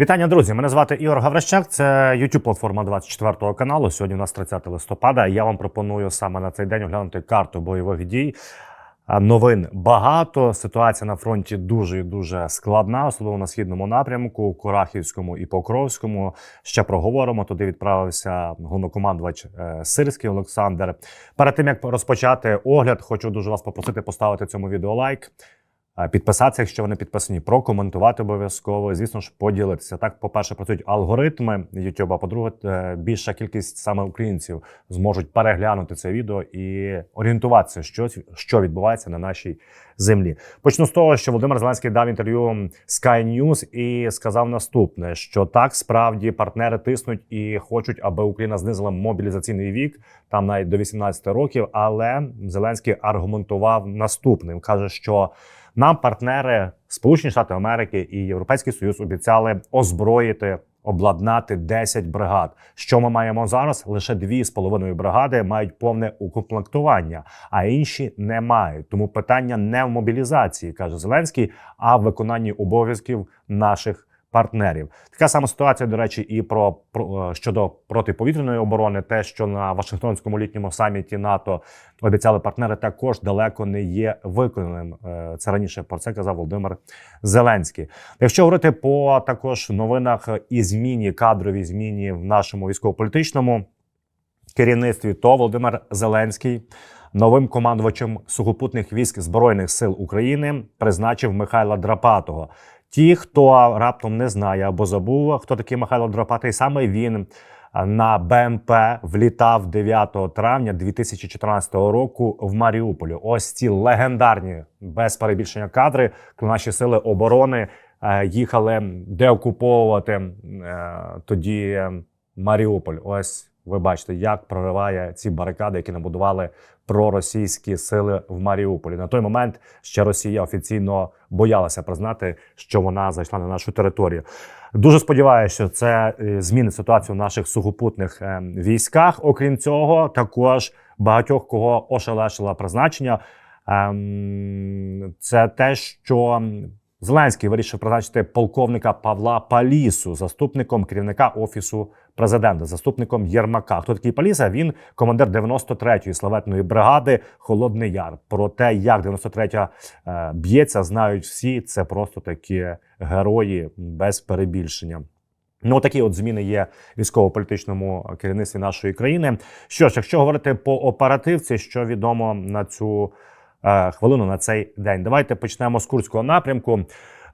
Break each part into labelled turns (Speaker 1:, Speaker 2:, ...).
Speaker 1: Вітання, друзі! Мене звати Ігор Гаврищак. Це youtube платформа 24 каналу. Сьогодні у нас 30 листопада. Я вам пропоную саме на цей день оглянути карту бойових дій. Новин багато. Ситуація на фронті дуже і дуже складна, особливо на східному напрямку, Курахівському і Покровському. Ще проговоримо. Туди відправився головнокомандувач е, Сирський Олександр. Перед тим як розпочати огляд, хочу дуже вас попросити поставити цьому відео лайк. Підписатися, якщо вони підписані, прокоментувати обов'язково. Звісно ж, поділитися. Так, по-перше, працюють алгоритми YouTube, а по-друге, е, більша кількість саме українців зможуть переглянути це відео і орієнтуватися, що, що відбувається на нашій землі. Почну з того, що Володимир Зеленський дав інтерв'ю Sky News і сказав наступне: що так справді партнери тиснуть і хочуть, аби Україна знизила мобілізаційний вік, там навіть до 18 років. Але Зеленський аргументував наступним: каже, що. Нам партнери Сполучені Штати Америки і Європейський Союз обіцяли озброїти. Обладнати 10 бригад. Що ми маємо зараз? Лише дві з половиною бригади мають повне укомплектування, а інші не мають. Тому питання не в мобілізації, каже Зеленський, а в виконанні обов'язків наших партнерів. Така сама ситуація, до речі, і про, про щодо протиповітряної оборони, те, що на Вашингтонському літньому саміті НАТО обіцяли партнери, також далеко не є виконаним. Е, Це раніше про це казав Володимир Зеленський. Якщо говорити по також новинах і зміні кадровій зміні в нашому військово-політичному керівництві, то Володимир Зеленський. Новим командувачем сухопутних військ збройних сил України призначив Михайла Драпатого. Ті, хто раптом не знає або забув, хто такий Михайло Драпатий, саме він на БМП влітав 9 травня 2014 року в Маріуполі. Ось ці легендарні без перебільшення кадри, коли наші сили оборони е, їхали деокуповувати е, тоді Маріуполь. Ось ви бачите, як прориває ці барикади, які набудували проросійські сили в Маріуполі. На той момент ще Росія офіційно боялася признати, що вона зайшла на нашу територію. Дуже сподіваюся, що це е, змінить ситуацію в наших сухопутних е, військах. Окрім цього, також багатьох кого ошелешило призначення. Ем, Це те, що Зеленський вирішив призначити полковника Павла Палісу заступником керівника офісу президента, заступником Єрмака. Хто такий Паліса? Він командир 93-ї славетної бригади Холодний Яр. Про те, як 93-я е, б'ється, знають всі. Це просто такі герої без перебільшення. Ну, такі от зміни є військово-політичному керівництві нашої країни. Що ж, якщо говорити по оперативці, що відомо на цю хвилину на цей день, давайте почнемо з курського напрямку.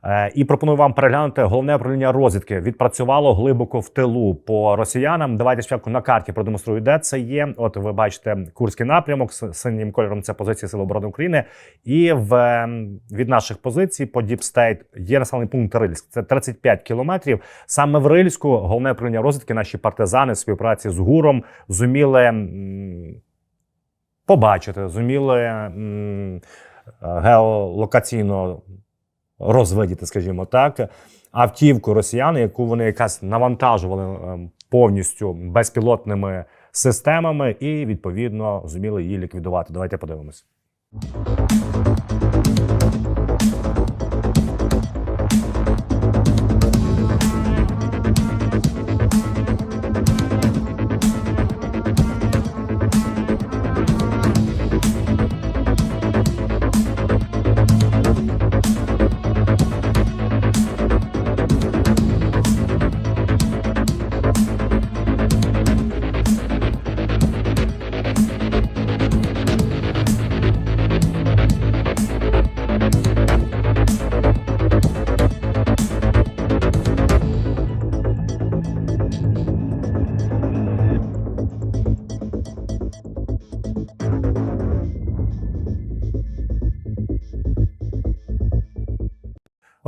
Speaker 1: Е, І пропоную вам переглянути головне управління розвідки. Відпрацювало глибоко в тилу по росіянам. Давайте спочатку на карті продемонструю, де це є. От ви бачите курський напрямок з синім кольором. Це позиції Сил оборони України. І в ем, від наших позицій по Діпстейт є населений пункт Рильськ. Це 35 кілометрів. Саме в Рильську головне управління розвідки. Наші партизани в співпраці з ГУРом зуміли побачити, зуміли геолокаційно розвидіти, скажімо так, автівку росіян, яку вони якась навантажували ем, повністю безпілотними системами, і відповідно зуміли її ліквідувати. Давайте подивимось.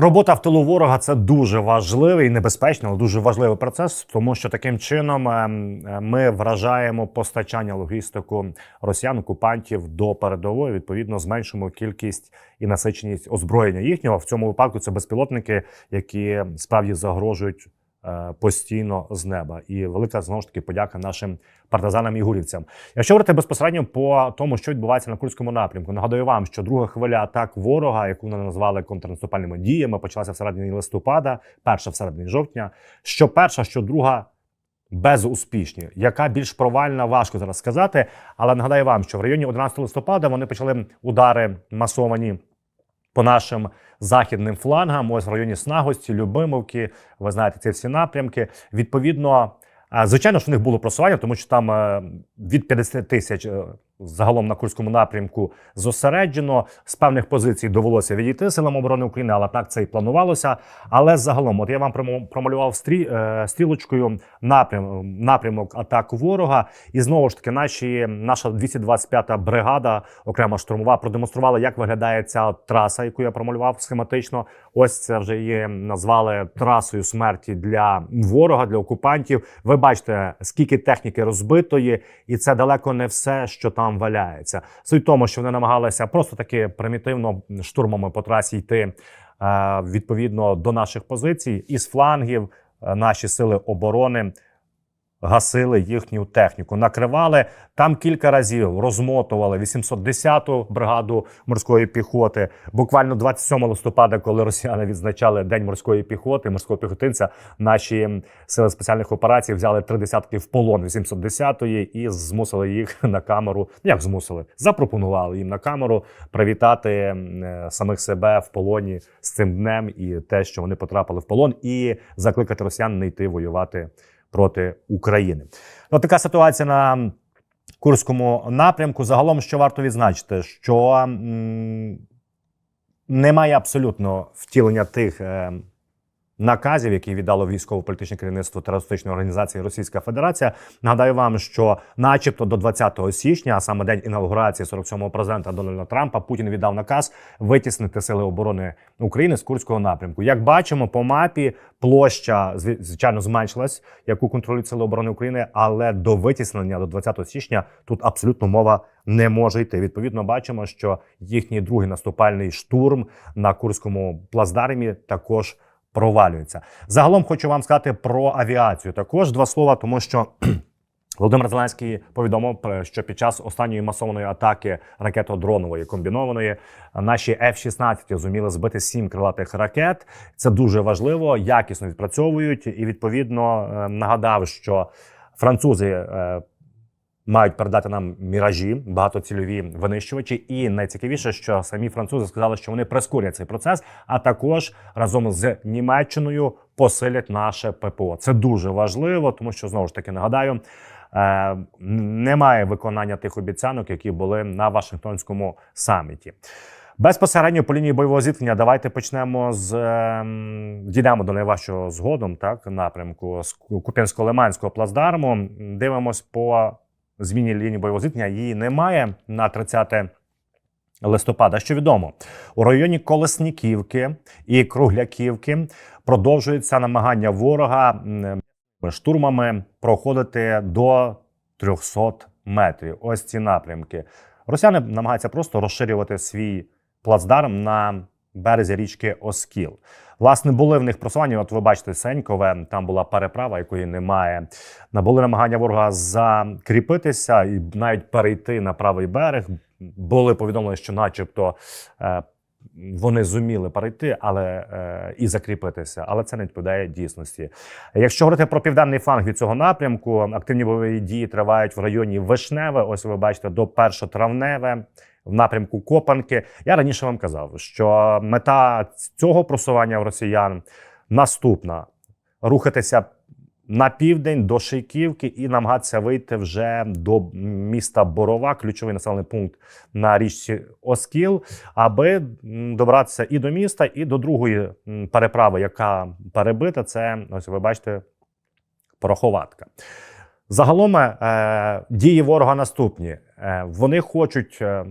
Speaker 1: Робота в тилу ворога це дуже важливий і небезпечний, але дуже важливий процес, тому що таким чином ем, ми вражаємо постачання логістику росіян, окупантів до передової. Відповідно, зменшуємо кількість і насиченість озброєння їхнього. В цьому випадку це безпілотники, які справді загрожують постійно з неба. І велика знову ж таки подяка нашим партизанам і гурівцям. Якщо говорити безпосередньо по тому, що відбувається на Курському напрямку, нагадую вам, що друга хвиля атак ворога, яку вони назвали контрнаступальними діями, почалася в середині листопада, перша в середині жовтня. Що перша, що друга. Безуспішні, яка більш провальна, важко зараз сказати. Але нагадаю вам, що в районі 11 листопада вони почали удари масовані по нашим західним флангам. Ось в районі Снагості, Любимовки. Ви знаєте ці всі напрямки. Відповідно, Звичайно, що в них було просування, тому що там е, від 50 тисяч е, загалом на Курському напрямку зосереджено. З певних позицій довелося відійти силам оборони України, але так це і планувалося. Але загалом, от я вам промалював стрі, е, стрілочкою напрям, напрямок атак ворога. І знову ж таки, наші, наша 225-та бригада, окрема штурмова, продемонструвала, як виглядає ця траса, яку я промалював схематично. Ось це вже її назвали трасою смерті для ворога, для окупантів. Ви бачите, скільки техніки розбитої, і це далеко не все, що там валяється. Суть тому, що вони намагалися просто таки примітивно штурмами по трасі йти е, відповідно до наших позицій із флангів. е, Наші сили оборони гасили їхню техніку, накривали там кілька разів, розмотували 810-ту бригаду морської піхоти. Буквально 27 листопада, коли росіяни відзначали День морської піхоти, морського піхотинця, наші сили спеціальних операцій взяли три десятки в полон 810-ї і змусили їх на камеру. Як змусили? Запропонували їм на камеру привітати е, самих себе в полоні з цим днем і те, що вони потрапили в полон, і закликати росіян не йти воювати проти України. Ну, така ситуація на Курському напрямку. Загалом, що варто відзначити, що м, немає абсолютно втілення тих е, наказів, які віддало військово-політичне керівництво терористичної організації Російська Федерація. Нагадаю вам, що, начебто, до 20 січня, а саме день інаугурації 47-го президента Дональда Трампа, Путін віддав наказ витіснити сили оборони України з Курського напрямку. Як бачимо, по мапі площа зв- звичайно зменшилась, яку контролюють сили оборони України, але до витіснення до 20 січня тут абсолютно мова не може йти. Відповідно, бачимо, що їхній другий наступальний штурм на Курському плацдармі також провалюється. Загалом хочу вам сказати про авіацію. Також два слова, тому що. Володимир Зеленський повідомив, про- що під час останньої масованої атаки ракетодронової комбінованої наші F-16 зуміли збити сім крилатих ракет. Це дуже важливо, якісно відпрацьовують. І відповідно е, нагадав, що французи е, мають передати нам міражі, багатоцільові винищувачі. І найцікавіше, що самі французи сказали, що вони прискорять цей процес, а також разом з Німеччиною посилять наше ППО. Це дуже важливо, тому що знову ж таки нагадаю. е, Немає виконання тих обіцянок, які були на Вашингтонському саміті. Безпосередньо по лінії бойового зіткнення давайте почнемо з ем, дійдемо до найважчого згодом, так напрямку з Куп'янсько-Лиманського плацдарму. Дивимось по зміні лінії бойового зіткнення. Її немає на 30 листопада. Що відомо у районі Колесніківки і Кругляківки продовжуються намагання ворога штурмами проходити до 300 метрів. Ось ці напрямки. Росіяни намагаються просто розширювати свій плацдарм на березі річки Оскіл. Власне, були в них просування. От ви бачите, Сенькове, там була переправа, якої немає. Були намагання ворога закріпитися і навіть перейти на правий берег. Були повідомлення, що, начебто, е, вони зуміли перейти, але е, і закріпитися, але це не відповідає дійсності. Якщо говорити про південний фланг від цього напрямку, активні бойові дії тривають в районі Вишневе. Ось ви бачите до 1 травневе. В напрямку Копанки я раніше вам казав, що мета цього просування в росіян наступна: рухатися на південь до Шийківки і намагатися вийти вже до міста Борова, ключовий населений пункт на річці Оскіл, аби добратися і до міста, і до другої переправи, яка перебита. Це ось ви бачите пороховатка. Загалом е, дії ворога наступні. Е, вони хочуть е,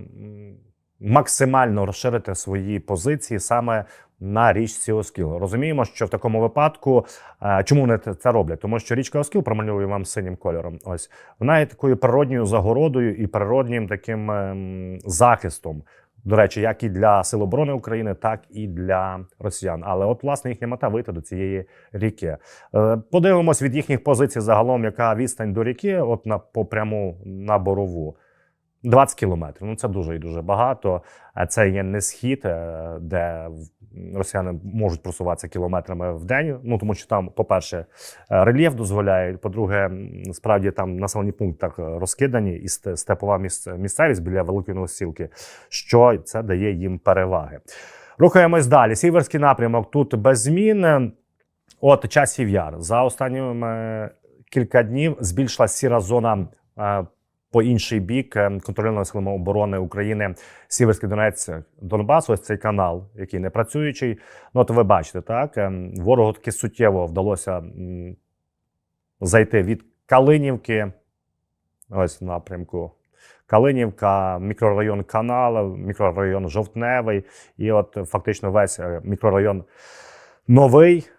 Speaker 1: максимально розширити свої позиції саме на річці Оскіл. Розуміємо, що в такому випадку е, чому вони це- роблять? Тому що річка Оскіл промалюю вам синім кольором. Ось вона є такою природньою загородою і природнім таким ем, захистом. До речі, як і для Сил оборони України, так і для росіян. Але от власне їхня мета вийти до цієї ріки. Е, Подивимось від їхніх позицій загалом, яка відстань до ріки, от на по пряму на борову. 20 кілометрів. Ну це дуже і дуже багато. Це є не схід, е, де росіяни можуть просуватися кілометрами в день. Ну тому що там, по-перше, е, рельєф дозволяє. По-друге, справді там населені пункти так е, розкидані і степова міс- місцевість біля великої новосілки, що це дає їм переваги. Рухаємось далі. Сіверський напрямок тут без змін. От часів яр за останніми кілька днів збільшилась сіра зона по інший бік е, контрольованої силами оборони України Сіверський Донець Донбас. Ось цей канал, який не працюючий. Ну, от ви бачите, так е, ворогу таки суттєво вдалося зайти від Калинівки. Ось в напрямку. Калинівка, мікрорайон Канал, мікрорайон Жовтневий, і от фактично весь е, мікрорайон новий.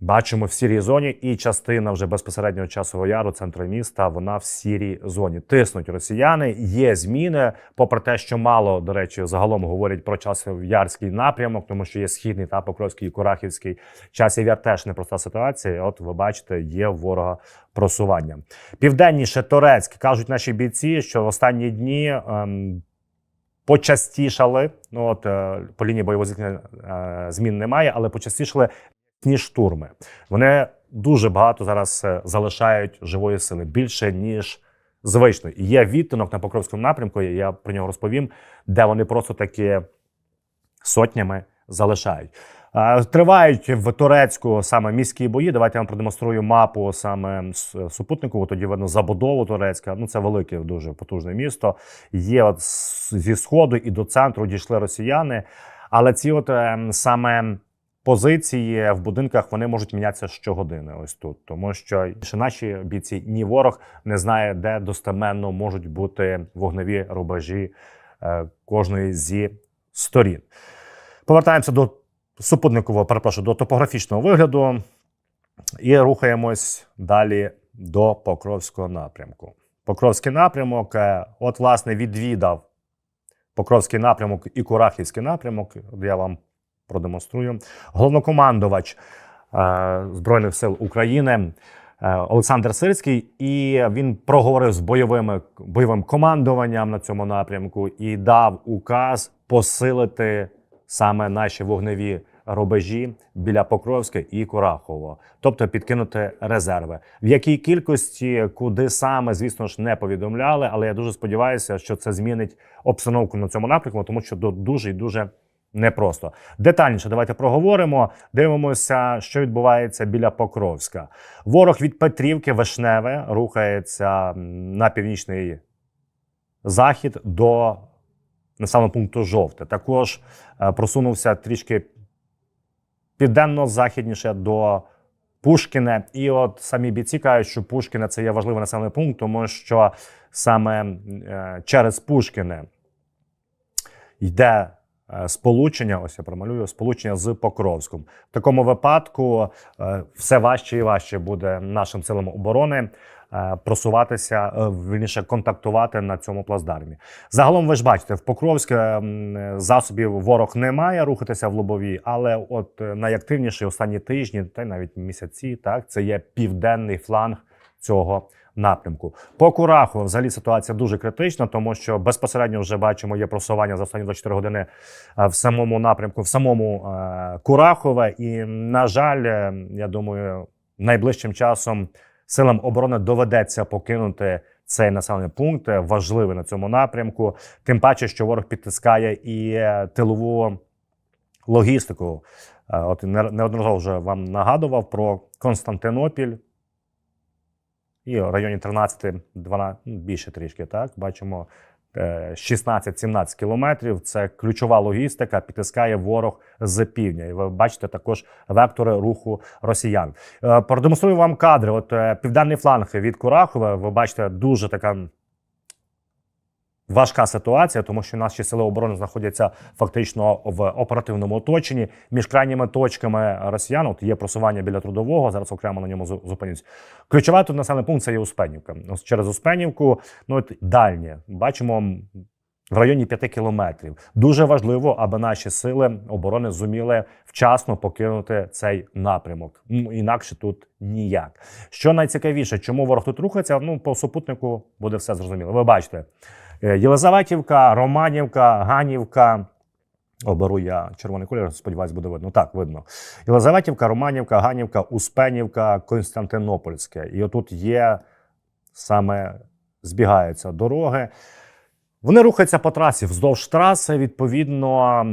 Speaker 1: Бачимо в сірій зоні, і частина вже безпосереднього часового яру центру міста. Вона в сірій зоні. Тиснуть росіяни. Є зміни, попри те, що мало до речі, загалом говорять про часов'ярський напрямок, тому що є східний та Покровський і Курахівський. Часів яр теж непроста ситуація. От ви бачите, є ворога просування. Південніше Торецьк кажуть наші бійці, що в останні дні. Ем, Почастішали, ну от е, по лінії бойового е, змін немає, але почастішали ні штурми. Вони дуже багато зараз е, залишають живої сили більше ніж звично. І є відтинок на Покровському напрямку. і Я про нього розповім, де вони просто таки сотнями залишають. Е, Тривають в Турецьку саме міські бої. Давайте я вам продемонструю мапу саме супутникову. Тоді видно забудову Турецька. Ну це велике, дуже потужне місто. Є от зі сходу і до центру дійшли росіяни. Але ці от ем, саме позиції в будинках вони можуть мінятися щогодини. Ось тут, тому що ще наші бійці ні ворог не знає, де достеменно можуть бути вогневі рубежі е, кожної зі сторін. Повертаємося до супутникового, перепрошую, до топографічного вигляду і рухаємось далі до Покровського напрямку. Покровський напрямок, е, от, власне, відвідав Покровський напрямок і Курахівський напрямок. Я вам продемонструю. Головнокомандувач е, Збройних сил України е, Олександр Сирський, і він проговорив з бойовими бойовим командуванням на цьому напрямку і дав указ посилити саме наші вогневі рубежі біля Покровська і Курахово, тобто підкинути резерви. В якій кількості, куди саме, звісно ж, не повідомляли, але я дуже сподіваюся, що це змінить обстановку на цьому напрямку, тому що до- дуже і дуже непросто. Детальніше давайте проговоримо. Дивимося, що відбувається біля Покровська. Ворог від Петрівки Вишневе рухається на північний захід до населеного пункту Жовте. Також е, просунувся трішки південно-західніше до Пушкіне. І от самі бійці кажуть, що Пушкіне це є важливий населений пункт, тому що саме е, через Пушкіне йде сполучення. Ось я промалюю сполучення з Покровськом. В такому випадку е, все важче і важче буде нашим силам оборони е, просуватися, е, вірніше контактувати на цьому плацдармі. Загалом, ви ж бачите, в Покровське засобів ворог не має рухатися в лобові, але от е, найактивніші останні тижні, та й навіть місяці, так це є південний фланг цього напрямку. По Кураху взагалі ситуація дуже критична, тому що безпосередньо вже бачимо є просування за останні 24 години е, в самому напрямку, в самому е, Курахове. І на жаль, е, я думаю, найближчим часом силам оборони доведеться покинути цей населений пункт, важливий на цьому напрямку. Тим паче, що ворог підтискає і тилову логістику. От неодноразово вже вам нагадував про Константинопіль. І в районі 13, 12, ну, більше трішки, так бачимо е, 16-17 кілометрів. Це ключова логістика, підтискає ворог з півдня. І ви бачите також вектори руху росіян. Е, Продемонструю вам кадри. От е, південний фланг від Курахова. Ви бачите, дуже така важка ситуація, тому що наші сили оборони знаходяться фактично в оперативному оточенні. Між крайніми точками росіян от є просування біля трудового. Зараз окремо на ньому зу- зупинюсь. Ключовий тут населений пункт це є Успенівка. Через Успенівку, ну от дальнє. Бачимо в районі 5 кілометрів. Дуже важливо, аби наші сили оборони зуміли вчасно покинути цей напрямок. Інакше тут ніяк. Що найцікавіше, чому ворог тут рухається? Ну, по супутнику буде все зрозуміло. Ви бачите, Єлизаветівка, Романівка, Ганівка. Оберу я червоний колір, сподіваюсь, буде видно. Так, видно. Єлизаветівка, Романівка, Ганівка, Успенівка, Константинопольське. І отут є саме збігаються дороги. Вони рухаються по трасі вздовж траси. Відповідно,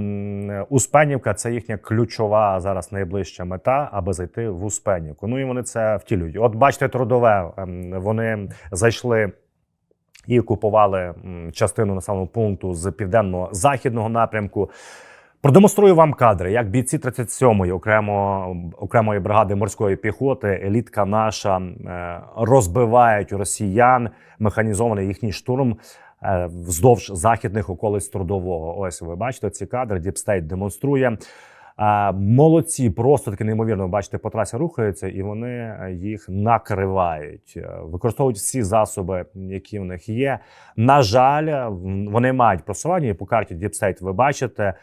Speaker 1: Успенівка це їхня ключова зараз найближча мета, аби зайти в Успенівку. Ну і вони це втілюють. От бачите, трудове. Вони зайшли і окупували частину населеного пункту з південно-західного напрямку. Продемонструю вам кадри, як бійці 37-ї окремо, окремої бригади морської піхоти, елітка наша е, розбивають росіян, механізований їхній штурм е, вздовж західних околиць трудового. Ось ви бачите ці кадри. Діпстейт демонструє. Е, Молодці, просто таки неймовірно. Бачите, по трасі рухаються, і вони е, їх накривають, Е, використовують всі засоби, які в них є. На жаль, вони мають просування і по карті Діпстейт. Ви бачите.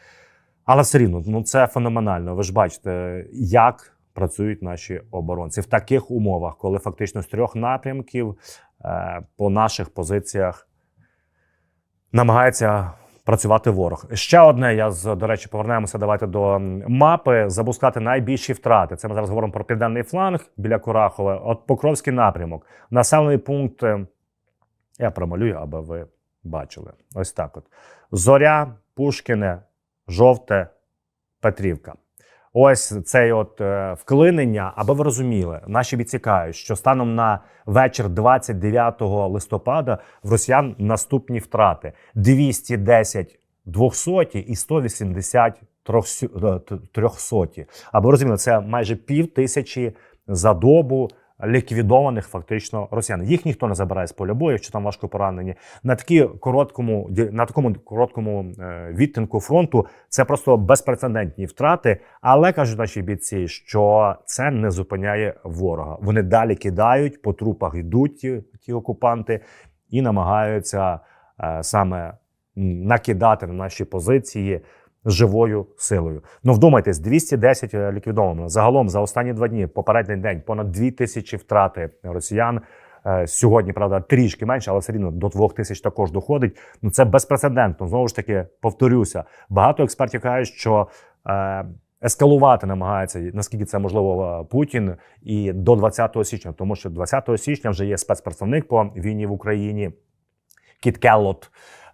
Speaker 1: Але все рівно, ну це феноменально. Ви ж бачите, як працюють наші оборонці в таких умовах, коли фактично з трьох напрямків е, по наших позиціях намагається працювати ворог. Ще одне, я з до речі, повернемося. Давайте до мапи. Запускати найбільші втрати. Це ми зараз говоримо про південний фланг біля Курахове. От Покровський напрямок, населений пункт. е, Я промалюю, аби ви бачили. Ось так: от зоря, Пушкіне, жовте, Петрівка. Ось цей от е, вклинення, аби ви розуміли, наші бійці що станом на вечір 29 листопада в росіян наступні втрати: 210 200 і 180 300. Аби ви розуміли, це майже пів тисячі за добу ліквідованих фактично росіян. Їх ніхто не забирає з поля бою, якщо там важко поранені. На такі короткому на такому короткому е, відтинку фронту це просто безпрецедентні втрати. Але кажуть наші бійці, що це не зупиняє ворога. Вони далі кидають по трупах, йдуть ті, ті окупанти і намагаються е, саме накидати на наші позиції живою силою. Ну вдумайтесь, 210 ліквідовано. Загалом за останні два дні, попередній день, понад 2 тисячі втрати росіян. Е, Сьогодні, правда, трішки менше, але все рівно до двох тисяч також доходить. Ну це безпрецедентно. Знову ж таки, повторюся. Багато експертів кажуть, що е, ескалувати намагається наскільки це можливо е, Путін і до 20 січня, тому що 20 січня вже є спецпредставник по війні в Україні. Кіт Келлот,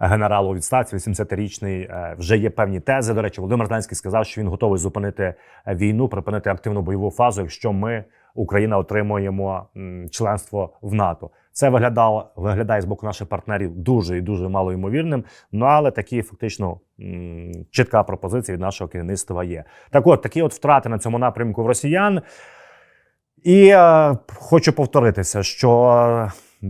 Speaker 1: генерал у відставці, 80-річний, е, вже є певні тези. До речі, Володимир Зеленський сказав, що він готовий зупинити е, війну, припинити активну бойову фазу, якщо ми, Україна, отримуємо членство в НАТО. Це виглядало виглядає з боку наших партнерів дуже і дуже мало ймовірним. Ну але такі фактично чітка пропозиція від нашого керівництва є. Так, от такі от втрати на цьому напрямку в росіян. І е, хочу повторитися, що е,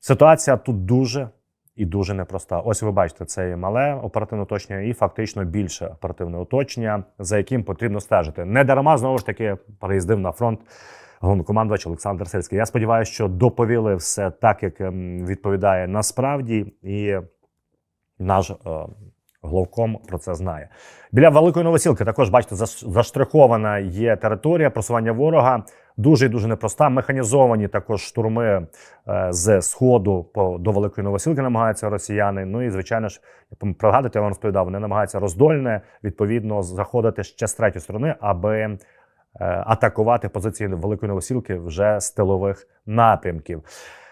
Speaker 1: ситуація тут дуже і дуже непроста. Ось ви бачите, це є мале оперативне оточення і фактично більше оперативне оточення, за яким потрібно стежити. Не дарма знову ж таки переїздив на фронт головнокомандувач Олександр Сельський. Я сподіваюся, що доповіли все так, як ем, відповідає насправді, і наш е, главком про це знає. Біля Великої Новосілки також бачите, заш- заштрихована є територія просування ворога. Дуже і дуже непроста. Механізовані також штурми е, з сходу по до Великої Новосілки намагаються росіяни. Ну і звичайно ж, пригадуєте, я вам розповідав, вони намагаються роздольне відповідно заходити ще з третьої сторони, аби е, атакувати позиції Великої Новосілки вже з тилових напрямків.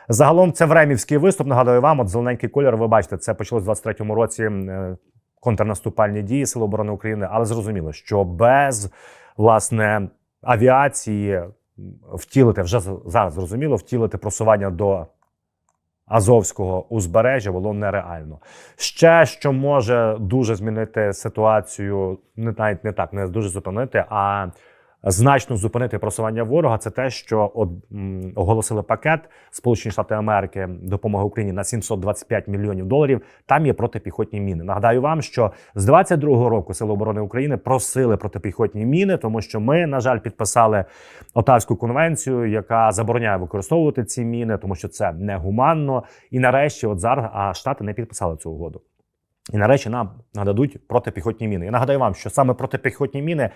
Speaker 1: Загалом це времівський виступ. Нагадую вам, от зелененький кольор. Ви бачите, це почалось у 23-му році. Контрнаступальні дії Сил оборони України, але зрозуміло, що без власне авіації втілити вже зараз зрозуміло, втілити просування до Азовського узбережжя було нереально. Ще що може дуже змінити ситуацію, не навіть не так, не дуже зупинити, а значно зупинити просування ворога. Це те, що от, м, оголосили пакет Сполучені Штати Америки допомоги Україні на 725 мільйонів доларів. Там є протипіхотні міни. Нагадаю вам, що з 22-го року Сили оборони України просили протипіхотні міни, тому що ми, на жаль, підписали Отавську конвенцію, яка забороняє використовувати ці міни, тому що це негуманно. І нарешті, от зараз, а штати не підписали цю угоду. І нарешті нам нададуть протипіхотні міни. Я нагадаю вам, що саме протипіхотні міни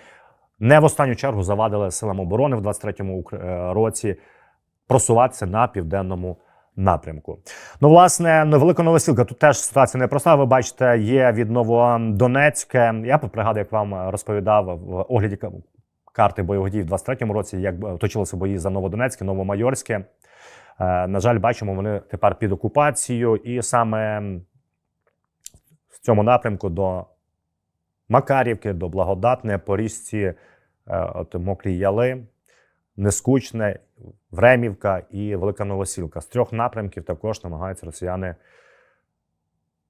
Speaker 1: не в останню чергу завадили силам оборони в 23-му е, році просуватися на південному напрямку. Ну, власне, ну, велика новосілка. Тут теж ситуація непроста. Ви бачите, є від Новодонецьке. Я пригадую, як вам розповідав в огляді карти бойових дій в 23-му році, як точилися бої за Новодонецьке, Новомайорське. Е, На жаль, бачимо, вони тепер під окупацією, і саме в цьому напрямку до Макарівки, до Благодатне, по річці е, от Мокрі Яли, Нескучне, Времівка і Велика Новосілка. З трьох напрямків також намагаються росіяни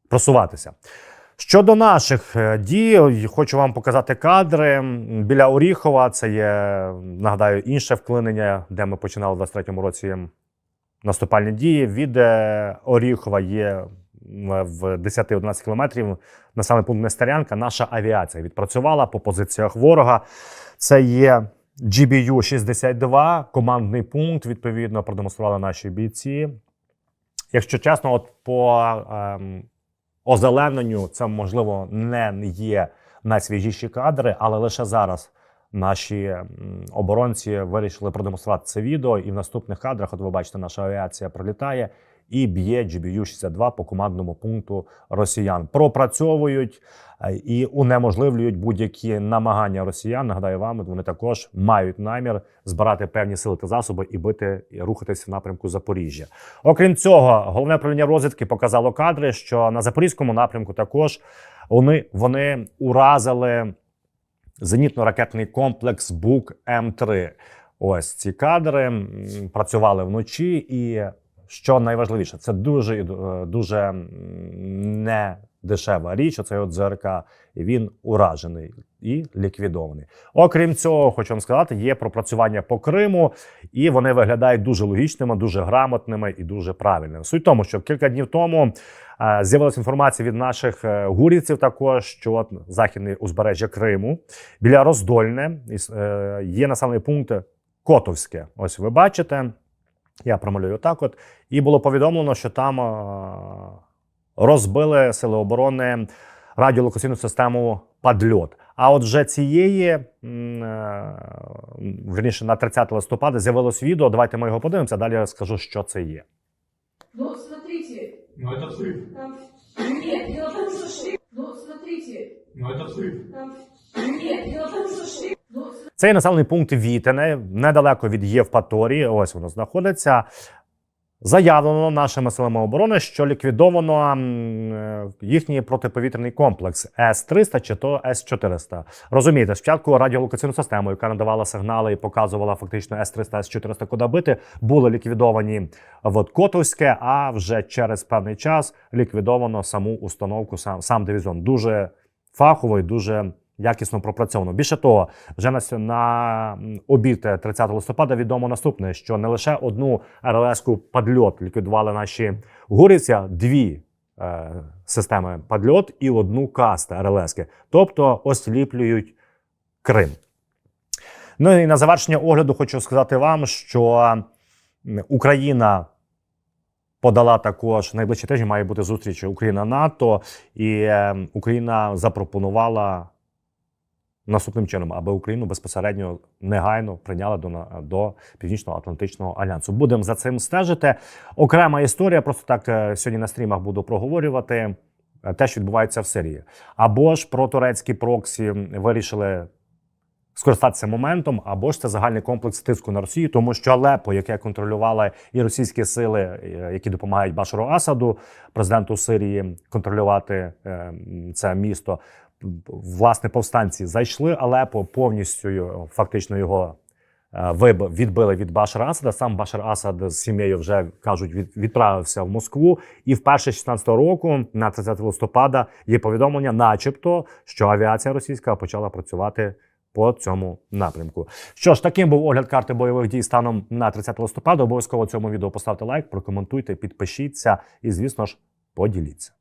Speaker 1: просуватися. Щодо наших е, дій, хочу вам показати кадри. Біля Оріхова це є, нагадаю, інше вклинення, де ми починали в 23-му році наступальні дії. Від е, Оріхова є в 10-11 кілометрів населений пункт Нестерянка. Наша авіація відпрацювала по позиціях ворога. Це є GBU-62, командний пункт. Відповідно, продемонстрували наші бійці. Якщо чесно, от по ем, озелененню це можливо не є найсвіжіші кадри, але лише зараз наші оборонці вирішили продемонструвати це відео. І в наступних кадрах, от ви бачите, наша авіація пролітає і б'є GBU-62 по командному пункту росіян. Пропрацьовують е, і унеможливлюють будь-які намагання росіян. Нагадаю вам, вони також мають намір збирати певні сили та засоби і бити і рухатися в напрямку Запоріжжя. Окрім цього, головне управління розвідки показало кадри, що на запорізькому напрямку також вони, вони уразили зенітно-ракетний комплекс БУК М3. Ось ці кадри працювали вночі, і що найважливіше, це дуже е, дуже не дешева річ. Оцей от ЗРК, він уражений і ліквідований. Окрім цього, хочу вам сказати, є пропрацювання по Криму, і вони виглядають дуже логічними, дуже грамотними і дуже правильними. Суть в тому, що кілька днів тому е, з'явилася інформація від наших е, гурівців, також що західне узбережжя Криму біля Роздольне є населений пункт Котовське. Ось ви бачите. Я промалюю так. От і було повідомлено, що там е, розбили сили оборони радіолокаційну систему Падльот. А от вже цієї м, е, вірніше на 30 листопада з'явилось відео. Давайте ми його подивимося. Далі я скажу, що це є.
Speaker 2: Ну, смотрите,
Speaker 3: Ну это взрыв.
Speaker 2: там... Нет, дело в том, что шрифт... Ну, смотрите,
Speaker 3: Ну это взрыв.
Speaker 2: там... Нет, дело в том, что шрифт...
Speaker 1: Це є населений пункт Вітине, недалеко від Євпаторії. Ось воно знаходиться. Заявлено нашими силами оборони, що ліквідовано е, їхній протиповітряний комплекс С-300 чи то С-400. Розумієте, спочатку радіолокаційну систему, яка надавала сигнали і показувала фактично С-300, С-400 куди бити, були ліквідовані в Котовське, а вже через певний час ліквідовано саму установку, сам, сам дивізіон. Дуже фахово і дуже якісно пропрацьовано. Більше того, вже на, на обід 30 листопада відомо наступне, що не лише одну РЛС-ку падльот ліквідували наші гурівці, дві е, системи падльот і одну каста РЛС-ки. Тобто осліплюють Крим. Ну і на завершення огляду хочу сказати вам, що Україна подала також найближчі тижні має бути зустріч Україна НАТО, і е, Україна запропонувала наступним чином, аби Україну безпосередньо негайно прийняли до, до Північно-Атлантичного альянсу. Будемо за цим стежити. Окрема історія. Просто так е, сьогодні на стрімах буду проговорювати е, те, що відбувається в Сирії. Або ж про турецькі проксі вирішили скористатися моментом, або ж це загальний комплекс тиску на Росію, тому що Алепо, яке контролювали і російські сили, е, які допомагають Башару Асаду, президенту Сирії, контролювати це місто. Власне, повстанці зайшли Алепо повністю фактично його. е, виб- відбили від Башара Асада. Сам Башар Асад з сім'єю вже кажуть, від, відправився в Москву. І вперше з 16 року, на 30 листопада, є повідомлення, начебто, що авіація російська почала працювати по цьому напрямку. Що ж, таким був огляд карти бойових дій станом на 30 листопада. Обов'язково цьому відео поставте лайк, прокоментуйте, підпишіться і, звісно ж, поділіться.